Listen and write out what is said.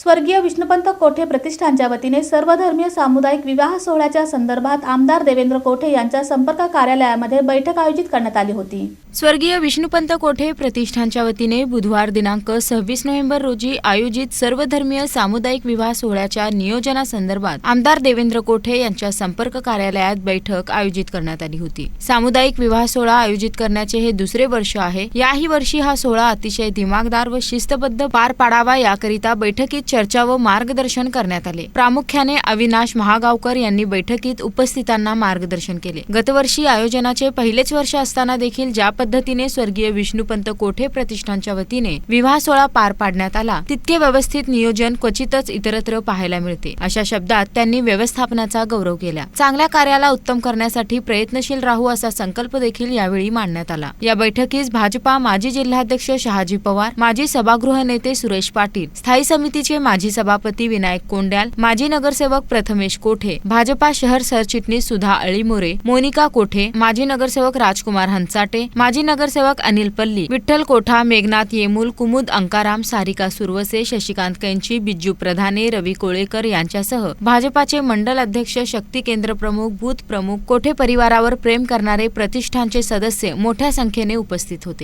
स्वर्गीय विष्णुपंत कोठे प्रतिष्ठानच्या वतीने सर्वधर्मीय सामुदायिक विवाह सोहळ्याच्या संदर्भात आमदार देवेंद्र कोठे यांच्या संपर्क कार्यालयामध्ये बैठक आयोजित करण्यात आली होती. स्वर्गीय विष्णुपंत कोठे प्रतिष्ठानच्या वतीने बुधवार दिनांक सव्वीस नोव्हेंबर रोजी आयोजित सर्वधर्मीय सामुदायिक विवाह सोहळ्याच्या नियोजनासंदर्भात आमदार देवेंद्र कोठे यांच्या संपर्क कार्यालयात बैठक आयोजित करण्यात आली होती. सामुदायिक विवाह सोहळा आयोजित करण्याचे हे दुसरे वर्ष आहे. याही वर्षी हा सोहळा अतिशय दिमागदार व शिस्तबद्ध पार पाडावा याकरिता बैठकीत चर्चा व मार्गदर्शन करण्यात आले. प्रामुख्याने अविनाश महागावकर यांनी बैठकीत उपस्थितांना मार्गदर्शन केले. गतवर्षी आयोजनाचे पहिलेच वर्ष असताना देखील ज्या पद्धतीने स्वर्गीय विष्णुपंत कोठे प्रतिष्ठानच्या वतीने विवाह सोहळा पार पाडण्यात आला तितके व्यवस्थित नियोजन क्वचितच इतरत्र पाहायला मिळते. अशा शब्दात त्यांनी व्यवस्थापनाचा गौरव केला. चांगल्या कार्याला उत्तम करण्यासाठी प्रयत्नशील राहू असा संकल्प देखील यावेळी मांडण्यात आला. या बैठकीस भाजपा माजी जिल्हाध्यक्ष शहाजी पवार माजी सभागृह नेते सुरेश पाटील स्थायी समितीचे माजी सभापती विनायक कोंड्याल माजी नगरसेवक प्रथमेश कोठे भाजपा शहर सरचिटणीस सुधा अळीमोरे मोनिका कोठे माजी नगरसेवक राजकुमार हंचाटे माजी नगरसेवक अनिल पल्ली विठ्ठल कोठा मेघनाथ येमूल कुमुद अंकाराम सारिका सुरवसे शशिकांत कैंची बिज्जू प्रधाने रवी कोळेकर यांच्यासह भाजपाचे मंडल अध्यक्ष शक्ती केंद्र प्रमुख बूथ प्रमुख कोठे परिवारावर प्रेम करणारे प्रतिष्ठानचे सदस्य मोठ्या संख्येने उपस्थित होते.